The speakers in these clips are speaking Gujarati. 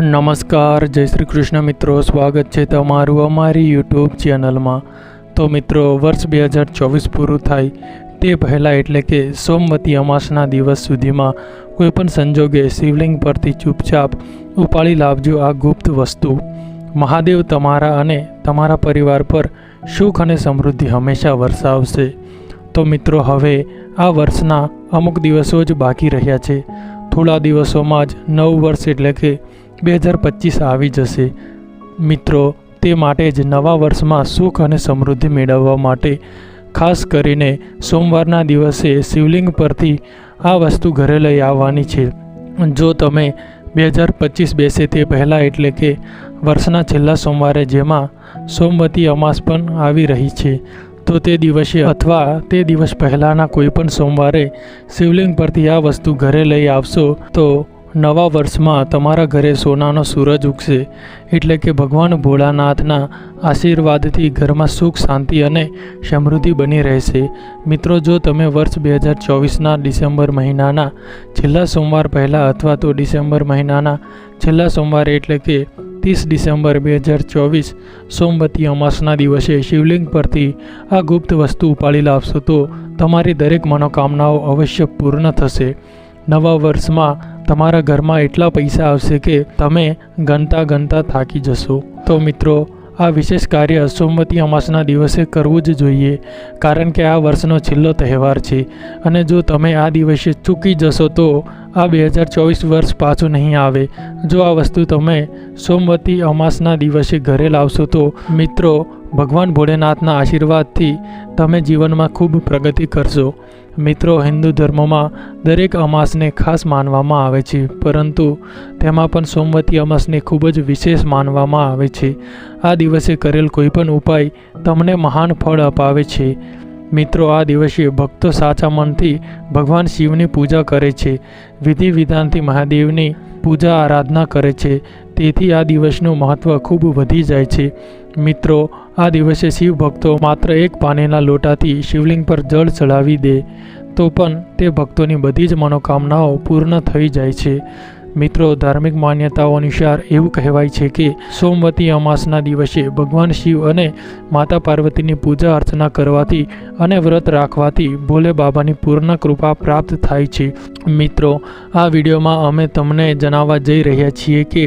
નમસ્કાર, જય શ્રી કૃષ્ણ મિત્રો. સ્વાગત છે તમારું અમારી યુટ્યુબ ચેનલમાં. તો મિત્રો, વર્ષ બે હજાર ચોવીસ પૂરું થાય તે પહેલાં એટલે કે સોમવતી અમાસના દિવસ સુધીમાં કોઈપણ સંજોગે શિવલિંગ પરથી ચૂપચાપ ઉપાડી લાવજો આ ગુપ્ત વસ્તુ. મહાદેવ તમારા અને તમારા પરિવાર પર સુખ અને સમૃદ્ધિ હંમેશા વરસાવશે. તો મિત્રો, હવે આ વર્ષના અમુક દિવસો જ બાકી રહ્યા છે. થોડા દિવસોમાં જ નવ વર્ષ એટલે કે બે હજાર પચીસ આવી જશે. મિત્રો, તે માટે જ નવા વર્ષમાં સુખ અને સમૃદ્ધિ મેળવવા માટે ખાસ કરીને સોમવારના દિવસે શિવલિંગ પરથી આ વસ્તુ ઘરે લઈ આવવાની છે. જો તમે બે હજાર પચીસ બેસે તે પહેલાં એટલે કે વર્ષના છેલ્લા સોમવારે જેમાં સોમવતી અમાસ પણ આવી રહી છે તો તે દિવસે અથવા તે દિવસ પહેલાંના કોઈપણ સોમવારે શિવલિંગ પરથી આ વસ્તુ ઘરે લઈ આવશો, તો નવા વર્ષમાં તમારા ઘરે સોનાનો સૂરજ ઉગશે. એટલે કે ભગવાન ભોળાનાથના આશીર્વાદથી ઘરમાં સુખ, શાંતિ અને સમૃદ્ધિ બની રહેશે. મિત્રો, જો તમે વર્ષ બે હજાર ચોવીસના ડિસેમ્બર મહિનાના છેલ્લા સોમવાર પહેલાં અથવા તો ડિસેમ્બર મહિનાના છેલ્લા સોમવારે એટલે કે ત્રીસ ડિસેમ્બર બે હજાર ચોવીસ સોમવતી અમાસના દિવસે શિવલિંગ પરથી આ ગુપ્ત વસ્તુ ઉપાડી લાવશો તો તમારી દરેક મનોકામનાઓ અવશ્ય પૂર્ણ થશે. નવા વર્ષમાં તમારા ઘરમાં એટલા પૈસા આવશે કે તમે ગણતા ગણતા થાકી જશો. તો મિત્રો આ વિશેષ કાર્ય સોમવતી અમાસના દિવસે કરવું જ જોઈએ, કારણ કે આ વર્ષનો છેલ્લો તહેવાર છે. અને જો તમે આ દિવસે ચૂકી જશો તો આ બે હજાર ચોવીસ વર્ષ પાછું નહીં આવે. જો આ વસ્તુ તમે સોમવતી અમાસના દિવસે ઘરે લાવશો તો મિત્રો ભગવાન ભોળેનાથના આશીર્વાદથી તમે જીવનમાં ખૂબ પ્રગતિ કરશો. મિત્રો, હિન્દુ ધર્મમાં દરેક અમાસને ખાસ માનવામાં આવે છે, પરંતુ તેમાં પણ સોમવતી અમાસને ખૂબ જ વિશેષ માનવામાં આવે છે. આ દિવસે કરેલ કોઈપણ ઉપાય તમને મહાન ફળ અપાવે છે. મિત્રો, આ દિવસે ભક્તો સાચા મનથી ભગવાન શિવની પૂજા કરે છે. વિધિ વિધાનથી મહાદેવની પૂજા આરાધના કરે છે. તેથી આ દિવસનું મહત્ત્વ ખૂબ વધી જાય છે. મિત્રો, આ દિવસે શિવ ભક્તો માત્ર એક પાણીના લોટાથી શિવલિંગ પર જળ ચડાવી દે તો પણ તે ભક્તોની બધી જ મનોકામનાઓ પૂર્ણ થઈ જાય છે. મિત્રો, ધાર્મિક માન્યતાઓ અનુસાર એવું કહેવાય છે કે સોમવતી અમાસના દિવસે ભગવાન શિવ અને માતા પાર્વતીની પૂજા અર્ચના કરવાથી અને વ્રત રાખવાથી ભોલે બાબાની પૂર્ણ કૃપા પ્રાપ્ત થાય છે. મિત્રો, આ વિડીયોમાં અમે તમને જણાવવા જઈ રહ્યા છીએ કે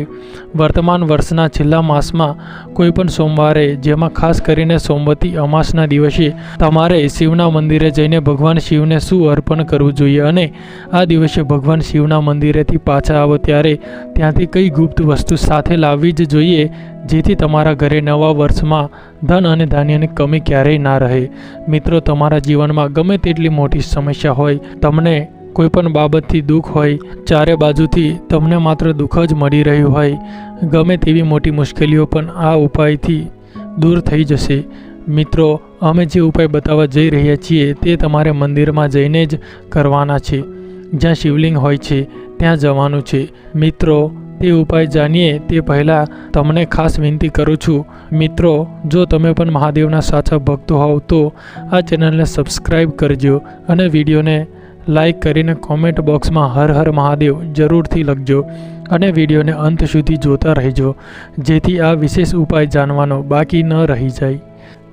વર્તમાન વર્ષના છેલ્લા માસમાં કોઈપણ સોમવારે, જેમાં ખાસ કરીને સોમવતી અમાસના દિવસે, તમારે શિવના મંદિરે જઈને ભગવાન શિવને શું અર્પણ કરવું જોઈએ અને આ દિવસે ભગવાન શિવના મંદિરેથી પાછા આવો ત્યારે ત્યાંથી કઈ ગુપ્ત વસ્તુ સાથે લાવવી જ જોઈએ, જેથી તમારા ઘરે નવા વર્ષમાં ધન અને ધાન્યની કમી ક્યારેય ના રહે. મિત્રો, તમારા જીવનમાં ગમે તેટલી મોટી સમસ્યા હોય, તમને કોઈપણ બાબતથી દુઃખ હોય, ચારે બાજુથી તમને માત્ર દુઃખ જ મળી રહ્યું હોય, ગમે તેવી મોટી મુશ્કેલીઓ પણ આ ઉપાયથી દૂર થઈ જશે. મિત્રો, અમે જે ઉપાય બતાવવા જઈ રહ્યા છીએ તે તમારે મંદિરમાં જઈને જ કરવાના છે. જ્યાં શિવલિંગ હોય છે ત્યાં જવાનું છે. મિત્રો, તે ઉપાય જાણીએ તે પહેલાં તમને ખાસ વિનંતી કરું છું. મિત્રો, જો તમે પણ મહાદેવના સાચા ભક્તો હોવ તો આ ચેનલને સબસ્ક્રાઈબ કરજો અને વિડીયોને લાઈક કરીને કોમેન્ટ બોક્સમાં હર હર મહાદેવ જરૂરથી લખજો અને વિડીયોને અંત સુધી જોતા રહેજો. જેથી આ વિશેષ ઉપાય જાણવાનો બાકી ન રહી જાય.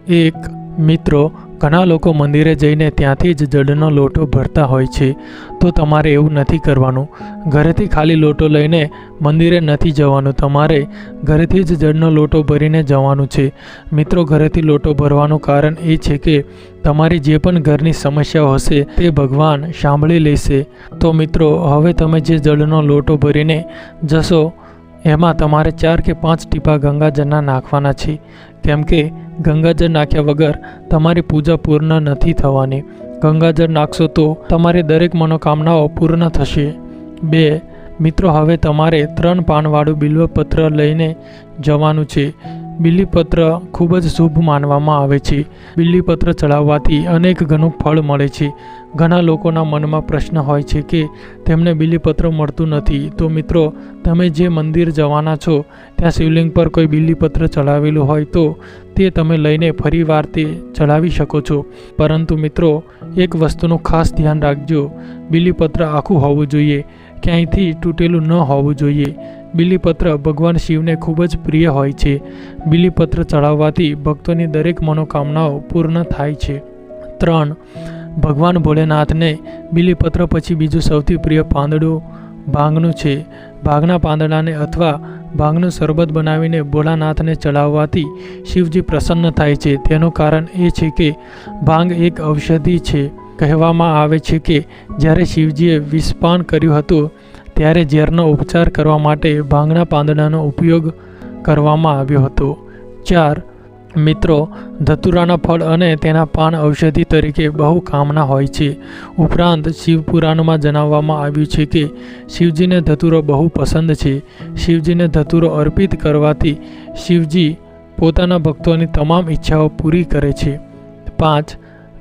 એક, મિત્રો ઘણા લોકો મંદિરે જઈને ત્યાંથી જ જળનો લોટો ભરતા હોય છે, તો તમારે એવું નથી કરવાનું. ઘરેથી ખાલી લોટો લઈને મંદિરે નથી જવાનું, તમારે ઘરેથી જ જળનો લોટો ભરીને જવાનું છે. મિત્રો, ઘરેથી લોટો ભરવાનું કારણ એ છે કે તમારી જે પણ ઘરની સમસ્યા હશે તે ભગવાન સાંભળી લેશે. તો મિત્રો, હવે તમે જે જળનો લોટો ભરીને જશો એમાં તમારે ચાર કે પાંચ ટીપા ગંગાજળના નાખવાના છે. કેમ કે ગંગાજળ નાખ્યા વગર તમારી પૂજા પૂર્ણ નથી થવાની. ગંગાજળ નાખશો તો તમારી દરેક મનોકામનાઓ પૂર્ણ થશે. બે, મિત્રો, હવે તમારે ત્રણ પાનવાળું બિલ્વપત્ર લઈને જવાનું છે. બિલીપત્ર ખૂબ જ શુભ માનવામાં આવે છે. બિલીપત્ર ચડાવવાથી અનેક ગણું ફળ મળે છે. ઘણા લોકોના મનમાં પ્રશ્ન હોય છે કે તેમને બિલીપત્ર મળતું નથી. તો મિત્રો, તમે જે મંદિર જવાના છો, ત્યાં શિવલિંગ પર કોઈ બિલીપત્ર ચડાવેલું હોય તો તે તમે લઈને ફરીવાર તે ચડાવી શકો છો. પરંતુ મિત્રો, એક વસ્તુનું ખાસ ધ્યાન રાખજો. બિલીપત્ર આખું હોવું જોઈએ. ક્યાંયથી તૂટેલું ન હોવું જોઈએ. બિલીપત્ર ભગવાન શિવને ખૂબ જ પ્રિય હોય છે. બિલીપત્ર ચડાવવાથી ભક્તોની દરેક મનોકામનાઓ પૂર્ણ થાય છે. ત્રણ ભગવાન ભોલેનાથને બિલીપત્ર પછી બીજું સૌથી પ્રિય પાંદડું ભાંગનું છે. ભાંગના પાંદડાને અથવા ભાંગનું શરબત બનાવીને ભોળાનાથને ચડાવવાથી શિવજી પ્રસન્ન થાય છે. તેનું કારણ એ છે કે ભાંગ એક ઔષધિ છે. કહેવામાં આવે છે કે જ્યારે શિવજીએ વિષપાન કર્યું હતું, ત્યારે ઝેરનો ઉપચાર કરવા માટે ભાંગના પાંદડાનો ઉપયોગ કરવામાં આવ્યો હતો. ચાર મિત્રો, ધતુરાના ફળ અને તેના પાન ઔષધિ તરીકે બહુ કામના હોય છે. ઉપરાંત શિવપુરાણમાં જણાવવામાં આવ્યું છે કે, શિવજીને ધતુરો બહુ પસંદ છે. શિવજીને ધતુરો અર્પિત કરવાથી શિવજી પોતાના ભક્તોની તમામ ઈચ્છાઓ પૂરી કરે છે. પાંચ,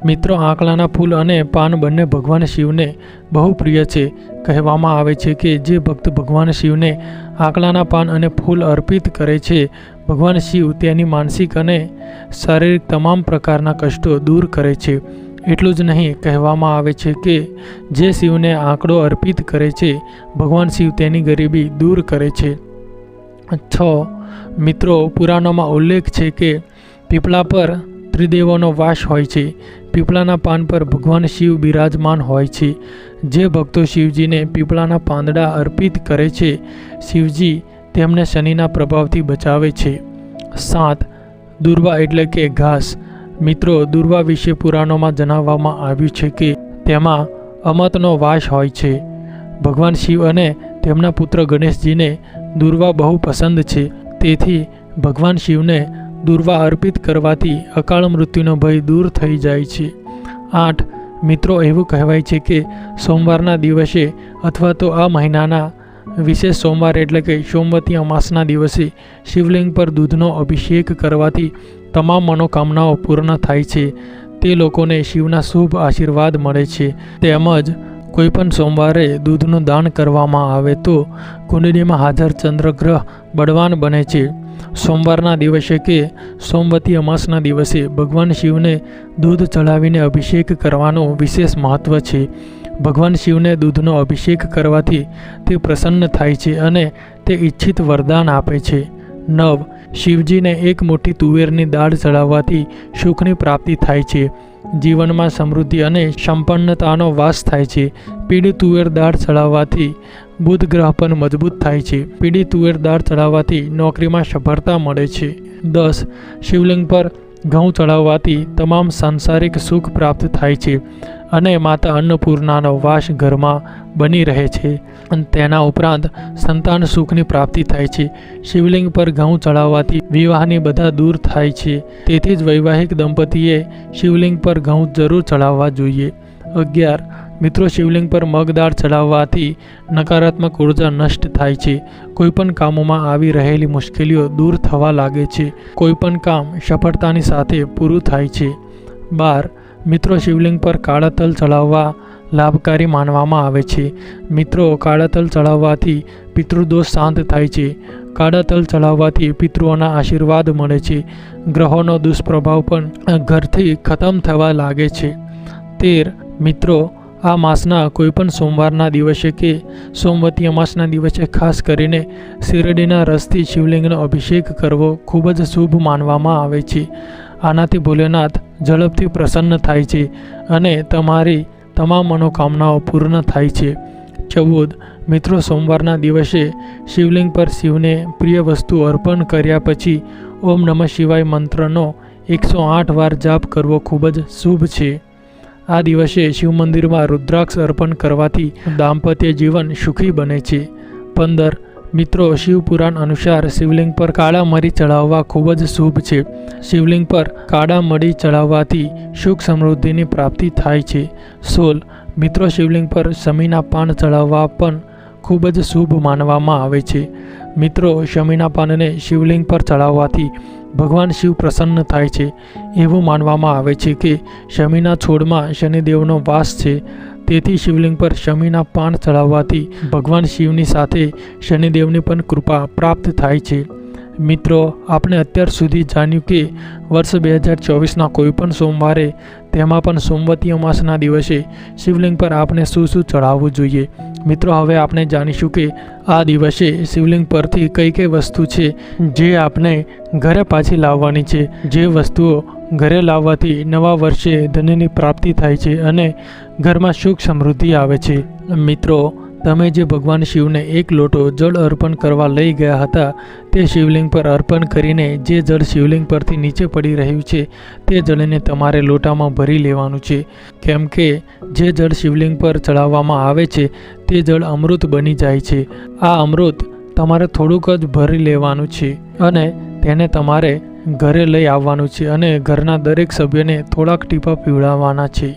મિત્રો આંકલાના ફૂલ અને પાન બંને ભગવાન શિવને બહુ પ્રિય છે. કહેવામાં આવે છે કે, જે ભક્ત ભગવાન શિવને આંકલાના પાન અને ફૂલ અર્પિત કરે છે ભગવાન શિવ તેની માનસિક અને શારીરિક તમામ પ્રકારના કષ્ટો દૂર કરે છે. એટલું જ નહીં, કહેવામાં આવે છે કે જે શિવને આંકડો અર્પિત કરે છે, ભગવાન શિવ તેની ગરીબી દૂર કરે છે. છ, મિત્રો, પુરાણોમાં ઉલ્લેખ છે કે પીપળા પર ત્રિદેવોનો વાસ હોય છે. પીપળાના પાન પર ભગવાન શિવ બિરાજમાન હોય છે. જે ભક્તો શિવજીને પીપળાના પાંદડા અર્પિત કરે છે, શિવજી તેમને શનિના પ્રભાવથી બચાવે છે. સાત, દુર્વા એટલે કે ઘાસ. મિત્રો, દુર્વા વિશે પુરાણોમાં જણાવવામાં આવ્યું છે કે તેમાં અમતનો વાસ હોય છે. ભગવાન શિવ અને તેમના પુત્ર ગણેશજીને દુર્વા બહુ પસંદ છે. તેથી ભગવાન શિવને દુર્વા અર્પિત કરવાથી અકાળ મૃત્યુનો ભય દૂર થઈ જાય છે. આઠ, મિત્રો, એવું કહેવાય છે કે સોમવારના દિવસે અથવા તો આ મહિનાના વિશેષ સોમવાર એટલે કે સોમવતી અમાસના દિવસે શિવલિંગ પર દૂધનો અભિષેક કરવાથી તમામ મનોકામનાઓ પૂર્ણ થાય છે. તે લોકોને શિવના શુભ આશીર્વાદ મળે છે. તેમજ કોઈપણ સોમવારે દૂધનું દાન કરવામાં આવે તો કુંડલીમાં હાજર ચંદ્રગ્રહ બળવાન બને છે. સોમવારના દિવસે કે સોમવતી અમાસના દિવસે ભગવાન શિવને દૂધ ચઢાવીને અભિષેક કરવાનું વિશેષ મહત્ત્વ છે. ભગવાન શિવને દૂધનો અભિષેક કરવાથી તે પ્રસન્ન થાય છે અને તે ઈચ્છિત વરદાન આપે છે. નવ, શિવજીને એક મોટી તુવેરની દાળ ચડાવવાથી સુખની પ્રાપ્તિ થાય છે. જીવનમાં સમૃદ્ધિ અને સંપન્નતાનો વાસ થાય છે. પીળી તુવેર દાળ ચડાવવાથી બુધ ગ્રહ પણ મજબૂત થાય છે. પીળી તુવેર દાળ ચડાવવાથી નોકરીમાં સફળતા મળે છે. દસ, શિવલિંગ પર ઘઉં ચડાવવાથી તમામ સાંસારિક સુખ પ્રાપ્ત થાય છે અને માતા અન્નપૂર્ણાનો વાસ ઘરમાં બની રહે છે. અને તેના ઉપરાંત સંતાન સુખની પ્રાપ્તિ થાય છે. શિવલિંગ પર ઘઉં ચડાવવાથી વિવાહની બધા દૂર થાય છે. તેથી જ વૈવાહિક દંપતીએ શિવલિંગ પર ઘઉં જરૂર ચડાવવા જોઈએ. અગિયાર મિત્રો શિવલિંગ પર મગદાળ ચડાવવાથી નકારાત્મક ઊર્જા નષ્ટ થાય છે. કોઈપણ કામોમાં આવી રહેલી મુશ્કેલીઓ દૂર થવા લાગે છે. કોઈપણ કામ સફળતાની સાથે પૂરું થાય છે. બાર, મિત્રો શિવલિંગ પર કાળા તલ ચડાવવા લાભકારી માનવામાં આવે છે. મિત્રો કાળા તલ ચડાવવાથી પિતૃદોષ શાંત થાય છે. કાળા તલ ચડાવવાથી પિતૃઓના આશીર્વાદ મળે છે. ગ્રહોનો દુષ્પ્રભાવ પણ ઘરથી ખતમ થવા લાગે છે. તેર, મિત્રો આ માસના કોઈપણ સોમવારના દિવસે કે સોમવતી અમાસના દિવસે ખાસ કરીને શિરડીના રસથી શિવલિંગનો અભિષેક કરવો ખૂબ જ શુભ માનવામાં આવે છે. આનાથી ભોલેનાથ ઝડપથી પ્રસન્ન થાય છે અને તમારી તમામ મનોકામનાઓ પૂર્ણ થાય છે. ચૌદ, મિત્રો, સોમવારના દિવસે શિવલિંગ પર શિવને પ્રિય વસ્તુ અર્પણ કર્યા પછી ઓમ નમઃ શિવાય મંત્રનો એકસો આઠ વાર જાપ કરવો ખૂબ જ શુભ છે. આ દિવસે શિવ મંદિરમાં રુદ્રાક્ષ અર્પણ કરવાથી દાંપત્ય જીવન સુખી બને છે. પંદર, મિત્રો, શિવપુરાણ અનુસાર શિવલિંગ પર કાળા મરી ચઢાવવા ખૂબ જ શુભ છે. શિવલિંગ પર કાળા મરી ચઢાવવાથી સુખ સમૃદ્ધિની પ્રાપ્તિ થાય છે. સોલ મિત્રો, શિવલિંગ પર શમીના પાન ચઢાવવા પણ ખૂબ જ શુભ માનવામાં આવે છે. મિત્રો, શમીના પાનને શિવલિંગ પર ચડાવવાથી ભગવાન શિવ પ્રસન્ન થાય છે. એવું માનવામાં આવે છે કે શમીના છોડમાં શનિદેવનો વાસ છે. તેથી શિવલિંગ પર શમીના પાન ચડાવવાથી ભગવાન શિવની સાથે શનિદેવની પણ કૃપા પ્રાપ્ત થાય છે. મિત્રો, આપણે અત્યાર સુધી જાણ્યું કે વર્ષ બે હજાર ચોવીસના કોઈપણ સોમવારે, તેમાં પણ સોમવતી અમાસના દિવસે શિવલિંગ પર આપણે શું શું ચડાવવું જોઈએ? મિત્રો, હવે આપણે જાણીશું કે આ દિવસે શિવલિંગ પરથી કઈ કઈ વસ્તુ છે જે આપણે ઘરે પાછી લાવવાની છે. જે વસ્તુઓ ઘરે લાવવાથી નવા વર્ષે ધનની પ્રાપ્તિ થાય છે અને ઘરમાં સુખ સમૃદ્ધિ આવે છે. મિત્રો તમે જે ભગવાન શિવને એક લોટો જળ અર્પણ કરવા લઈ ગયા હતા, તે શિવલિંગ પર અર્પણ કરીને જે જળ શિવલિંગ પરથી નીચે પડી રહ્યું છે, તે જળને તમારે લોટામાં ભરી લેવાનું છે. કેમ કે, જે જળ શિવલિંગ પર ચડાવવામાં આવે છે, તે જળ અમૃત બની જાય છે. આ અમૃત તમારે થોડુંક જ ભરી લેવાનું છે અને તેને તમારે ઘરે લઈ આવવાનું છે અને ઘરના દરેક સભ્યને થોડાક ટીપા પીવડાવવાના છે.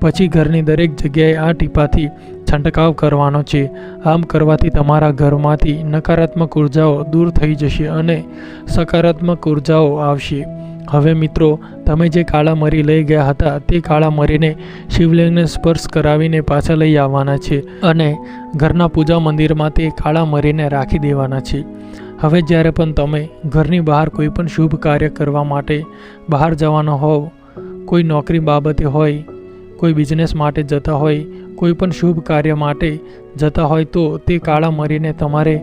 પછી ઘરની દરેક જગ્યાએ આ ટીપાથી છંટકાવ કરવાનો છે. આમ કરવાથી તમારા ઘરમાંથી નકારાત્મક ઉર્જાઓ દૂર થઈ જશે અને સકારાત્મક ઉર્જાઓ આવશે. હવે મિત્રો, તમે જે કાળા મરી લઈ ગયા હતા, તે કાળા મરીને શિવલિંગને સ્પર્શ કરાવીને પાછા લઈ આવવાના છે અને ઘરના પૂજા મંદિરમાં તે કાળા મરીને રાખી દેવાના છે. હવે જ્યારે પણ તમે ઘરની બહાર કોઈ પણ શુભ કાર્ય કરવા માટે બહાર જવાનો હોવ, કોઈ નોકરી બાબતે હોય કોઈ બિઝનેસ માટે જતા હોય, કોઈ પણ શુભ કાર્ય માટે જતા હોય તો તે કાળા મરીને તમારે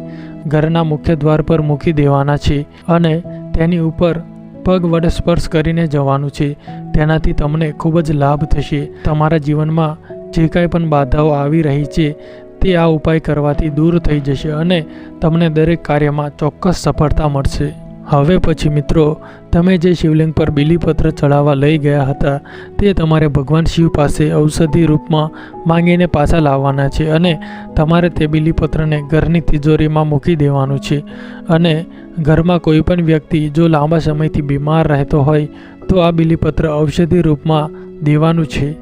ઘરના મુખ્ય દ્વાર પર મૂકી દેવાના છે અને તેની ઉપર પગ વડે સ્પર્શ કરીને જવાનું છે. તેનાથી તમને ખૂબ જ લાભ થશે. તમારા જીવનમાં જે કાંઈ પણ બાધાઓ આવી રહી છે, તે આ ઉપાય કરવાથી દૂર થઈ જશે અને તમને દરેક કાર્યમાં ચોક્કસ સફળતા મળશે. હવે પછી મિત્રો, તમે જે શિવલિંગ પર બિલીપત્ર ચડાવવા લઈ ગયા હતા, તે તમારે ભગવાન શિવ પાસે ઔષધિ રૂપમાં માંગીને પાછા લાવવાના છે અને તમારે તે બીલીપત્રને ઘરની તિજોરીમાં મૂકી દેવાનું છે. અને ઘરમાં કોઈ પણ વ્યક્તિ જો લાંબા સમયથી બીમાર રહેતો હોય, તો આ બિલીપત્ર ઔષધિ રૂપમાં દેવાનું છે.